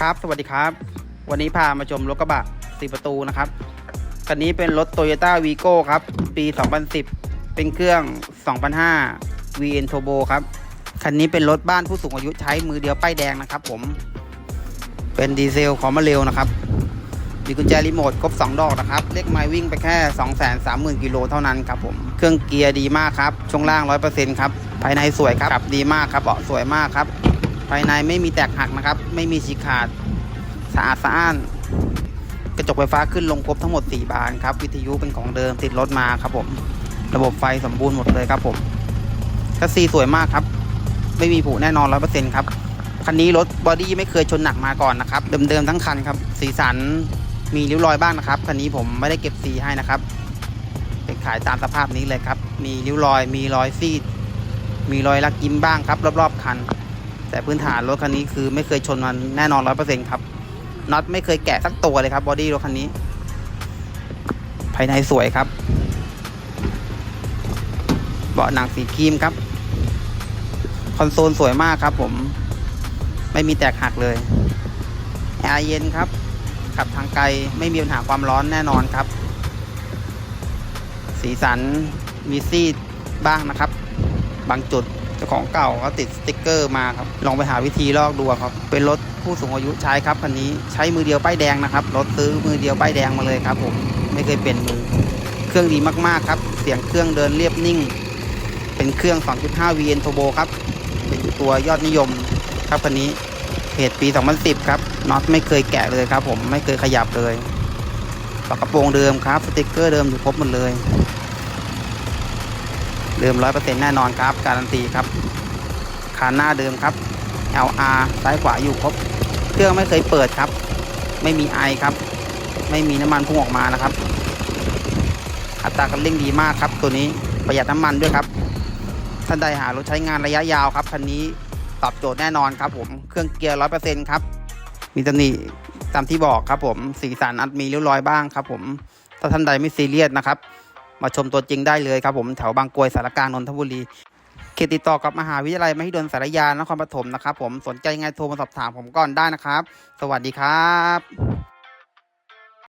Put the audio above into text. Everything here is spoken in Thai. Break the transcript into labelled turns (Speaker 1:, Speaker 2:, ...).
Speaker 1: ครับ สวัสดีครับ วันนี้พามาชมรถกระบะสีประตูนะครับ คันนี้เป็นรถ Toyota Vigo ครับ ปี 2010 เป็นเครื่อง 2005 VN Turbo ครับ คันนี้เป็นรถบ้านผู้สูงอายุใช้มือเดียวป้ายแดงนะครับผม เป็นดีเซลของมาเร็วนะครับ มีกุญแจรีโมทครบ 2 ดอกนะครับ เลขไมล์วิ่งไปแค่ 230,000 กิโลเท่านั้นครับผม เครื่องเกียร์ดีมากครับ ช่วงล่าง 100%ครับ ภายในสวยครับขับดีมากครับ เบาะสวยมากครับ ภายในไม่มีแตกหักนะครับ ไม่มีฉีกขาดสะอาดสะอ้าน กระจกไฟฟ้าขึ้นลงครบทั้งหมด 4 บานครับ วิทยุเป็นของเดิมติดรถมาครับผมระบบไฟสมบูรณ์หมดเลยครับผมคัสซีสวยมากครับ ไม่มีผุแน่นอน100%ครับ คันนี้รถบอดี้ไม่เคยชนหนักมาก่อนนะครับ เดิมๆทั้งคันครับ สีสันมีริ้วรอยบ้างนะครับ คันนี้ผมไม่ได้เก็บสีให้นะครับ เป็นขายตามสภาพนี้เลยครับ มีริ้วรอย มีรอยซีด มีรอยลักยิ้มบ้างครับ รอบๆคัน แต่พื้นฐานรถคันนี้คือไม่เคยชนมันแน่นอนร้อยเปอร์เซ็นต์ครับน็อตไม่เคยแกะสักตัวเลยครับบอดี้รถคันนี้ ภายในสวยครับ เบาะหนังสีครีมครับ คอนโซลสวยมากครับ ผม ไม่มีแตกหักเลยแอร์เย็นครับ ขับทางไกลไม่มีปัญหาความร้อนแน่นอนครับ สีสันมีซีดบ้างนะครับ บางจุด จ้าของเก่าก็ติดสติกเกอร์มาครับ ลองไปหาวิธีลอกดูครับ เป็นรถผู้สูงอายุใช้ครับคันนี้ใช้มือเดียวป้ายแดงนะครับ รถซื้อมือเดียวป้ายแดงมาเลยครับผมไม่เคยเปลี่ยนมือ เครื่องดีมากๆครับ เสียงเครื่องเดินเรียบนิ่ง เป็นเครื่อง 2.5 VN Turbo ครับ เป็นตัวยอดนิยมครับคันนี้เพจปี 2010 ครับน็อตไม่เคยแกะเลยครับผมไม่เคยขยับเลยฝากระโปรงเดิมครับ สติกเกอร์เดิมอยู่ครบหมดเลย เดิมร้อยเปอร์เซ็นต์แน่นอนครับ การันตีครับคานหน้าเดิมครับ LR ซ้ายขวาอยู่ครบ เครื่องไม่เคยเปิดครับ ไม่มีไอครับ ไม่มีน้ำมันพุ่งออกมานะครับ อัตราการเร่งดีมากครับ ตัวนี้ประหยัดน้ำมันด้วยครับ ท่านใดหารถใช้งานระยะยาวครับคันนี้ตอบโจทย์แน่นอนครับผม เครื่องเกียร์ร้อยเปอร์เซ็นต์ครับ มีตำหนิตามที่บอกครับผม สีสันอาจมีเริ้วรอยบ้างครับผม ถ้าท่านใดไม่ซีเรียสนะครับ มาชมตัวจริงได้เลยครับผมแถวบางกรวยสารกลางนนทบุรีเขตติดต่อกับมหาวิทยาลัยมหิดลสารยานครปฐมนะครับผมสนใจยังไงโทรมาสอบถามผมก่อนได้นะครับ สวัสดีครับ